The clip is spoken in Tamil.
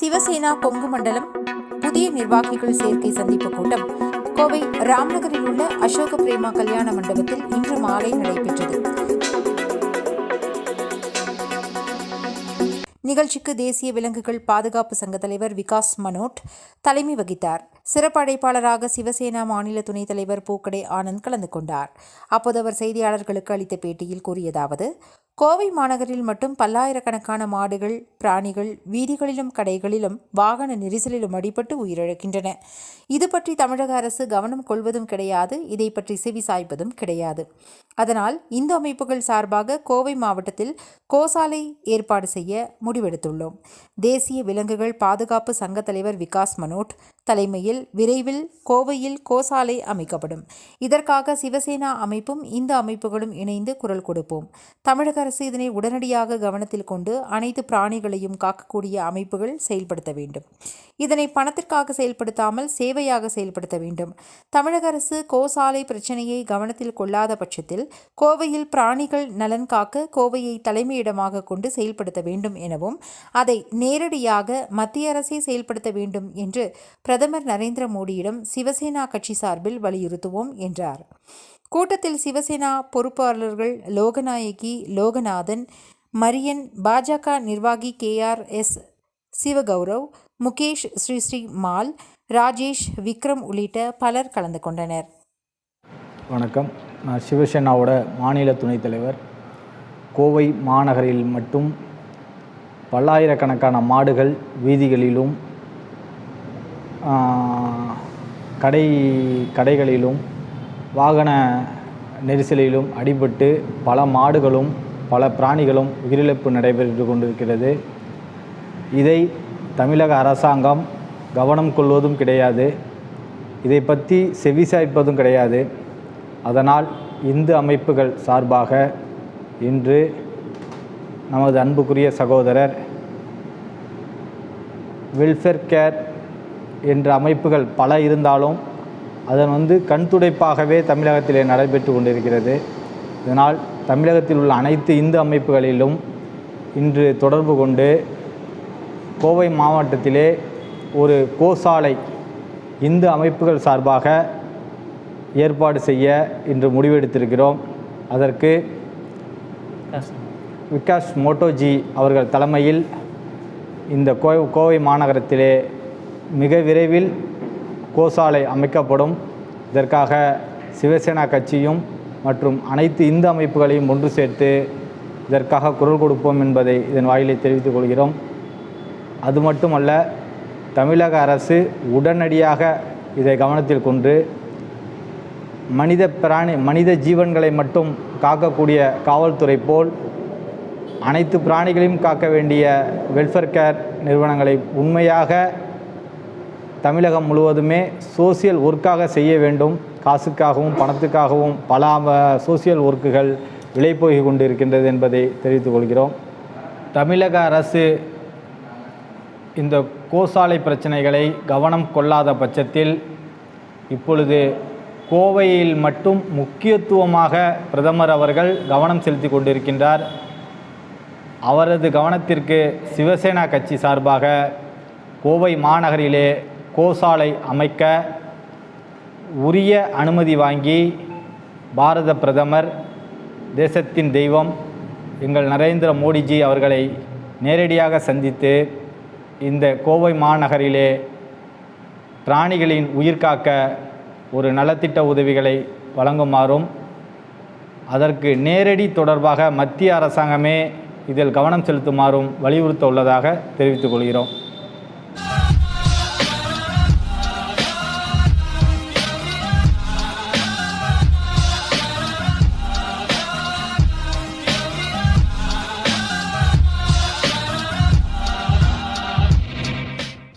சிவசேனா கொங்கு மண்டலம் புதிய நிர்வாகிகள் சேர்க்கை சந்திப்பு கூட்டம். கோவை ராம்நகரில் உள்ள அசோக பிரேமா கல்யாண மண்டபத்தில் இன்று மாலை நடைபெற்றது. நிகழ்ச்சிக்கு தேசிய விலங்குகள் பாதுகாப்பு சங்க தலைவர் விகாஸ் மனோட் தலைமை வகித்தார். சிறப்பு அழைப்பாளராக சிவசேனா மாநில துணைத் தலைவர் பூக்கடை ஆனந்த் கலந்து கொண்டார். அப்போது அவர் செய்தியாளர்களுக்கு அளித்த பேட்டியில் கூறியதாவது கோவை மாநகரில் மட்டும் பல்லாயிரக்கணக்கான மாடுகள் பிராணிகள் வீதிகளிலும் கடைகளிலும் வாகன நெரிசலிலும் அடிபட்டு உயிரிழக்கின்றன. இது பற்றி தமிழக அரசு கவனம் கொள்வதும் கிடையாது இதை பற்றி செவி சாய்ப்பதும் கிடையாது. அதனால் இந்து அமைப்புகள் சார்பாக கோவை மாவட்டத்தில் கோசாலை ஏற்பாடு செய்ய முடிவெடுத்துள்ளோம். தேசிய விலங்குகள் பாதுகாப்பு சங்க தலைவர் விகாஸ் மனோட் தலைமையில் விரைவில் கோவையில் கோசாலை அமைக்கப்படும். இதற்காக சிவசேனா அமைப்பும் இந்த அமைப்புகளும் இணைந்து குரல் கொடுப்போம். தமிழக அரசு இதனை உடனடியாக கவனத்தில் கொண்டு அனைத்து பிராணிகளையும் காக்கக்கூடிய அமைப்புகள் செயல்படுத்த வேண்டும். இதனை பணத்திற்காக செயல்படுத்தாமல் சேவையாக செயல்படுத்த வேண்டும். தமிழக அரசு கோசாலை பிரச்சனையை கவனத்தில் கொள்ளாத பட்சத்தில் கோவையில் பிராணிகள் நலன் காக்க கோவையை தலைமையிடமாக கொண்டு செயல்படுத்த வேண்டும் எனவும் அதை நேரடியாக மத்திய அரசே செயல்படுத்த வேண்டும் என்று பிரதமர் நரேந்திர மோடியிடம் சிவசேனா கட்சி சார்பில் வலியுறுத்துவோம் என்றார். கூட்டத்தில் சிவசேனா பொறுப்பாளர்கள் லோகநாயகி லோகநாதன் மரியன் பாஜக நிர்வாகி K R S Sivagaurav Mukesh Sri Sri Mal Rajesh Vikram உள்ளிட்ட பலர் கலந்து கொண்டனர். வணக்கம். நான் சிவசேனாவோட மாநில துணைத் தலைவர். கோவை மாநகரில் மட்டும் பல்லாயிரக்கணக்கான மாடுகள் வீதிகளிலும் கடை கடைகளிலும் வாகன நெரிசலிலும் அடிபட்டு பல மாடுகளும் பல பிராணிகளும் உயிரிழப்பு நடைபெற்று கொண்டிருக்கிறது. இதை தமிழக அரசாங்கம் கவனம் கொள்வதும் கிடையாது. இதை பற்றி செவிசாய்ப்பதும் கிடையாது. அதனால் இந்து அமைப்புகள் சார்பாக இன்று நமது அன்புக்குரிய சகோதரர் வெல்ஃபேர் கேர் என்ற அமைப்புகள் பல இருந்தாலும் அதன் வந்து கண்துடைப்பாகவே தமிழகத்திலே நடைபெற்று கொண்டிருக்கிறது. இதனால் தமிழகத்தில் உள்ள அனைத்து இந்து அமைப்புகளிலும் இன்று தொடர்பு கொண்டு கோவை மாவட்டத்திலே ஒரு கோசாலை இந்து அமைப்புகள் சார்பாக ஏற்பாடு செய்ய இன்று முடிவெடுத்திருக்கிறோம். அதற்கு விகாஸ் மோட்டோஜி அவர்கள் தலைமையில் இந்த கோ கோவை மாநகரத்திலே மிக விரைவில் கோசாலை அமைக்கப்படும். இதற்காக சிவசேனா கட்சியும் மற்றும் அனைத்து இந்து அமைப்புகளையும் ஒன்று சேர்த்து இதற்காக குரல் கொடுப்போம் என்பதை இதன் வாயிலை தெரிவித்துக் கொள்கிறோம். அது மட்டுமல்ல தமிழக அரசு உடனடியாக இதை கவனத்தில் கொண்டு மனித பிராணி மனித ஜீவன்களை மட்டும் காக்கக்கூடிய காவல்துறை போல் அனைத்து பிராணிகளையும் காக்க வேண்டிய வெல்ஃபேர் கேர் நிறுவனங்களை உண்மையாக தமிழகம் முழுவதுமே சோசியல் ஒர்க்காக செய்ய வேண்டும். காசுக்காகவும் பணத்துக்காகவும் பல சோசியல் ஒர்க்குகள் விலை போய் கொண்டிருக்கின்றது என்பதை தெரிவித்துக் கொள்கிறோம். தமிழக அரசு இந்த கோசாலை பிரச்சனைகளை கவனம் கொள்ளாத பட்சத்தில் இப்பொழுது கோவையில் மட்டும் முக்கியத்துவமாக பிரதமர் அவர்கள் கவனம் செலுத்தி கொண்டிருக்கின்றார். அவரது கவனத்திற்கு சிவசேனா கட்சி சார்பாக கோவை மாநகரிலே கோசாலை அமைக்க உரிய அனுமதி வாங்கி பாரத பிரதமர் தேசத்தின் தெய்வம் எங்கள் நரேந்திர மோடிஜி அவர்களை நேரடியாக சந்தித்து இந்த கோவை மாநகரிலே பிராணிகளின் உயிர் காக்க ஒரு நலத்திட்ட உதவிகளை வழங்குமாறும் அதற்கு நேரடி தொடர்பாக மத்திய அரசாங்கமே இதில் கவனம் செலுத்துமாறும் வலியுறுத்த உள்ளதாக தெரிவித்துக் கொள்கிறோம்.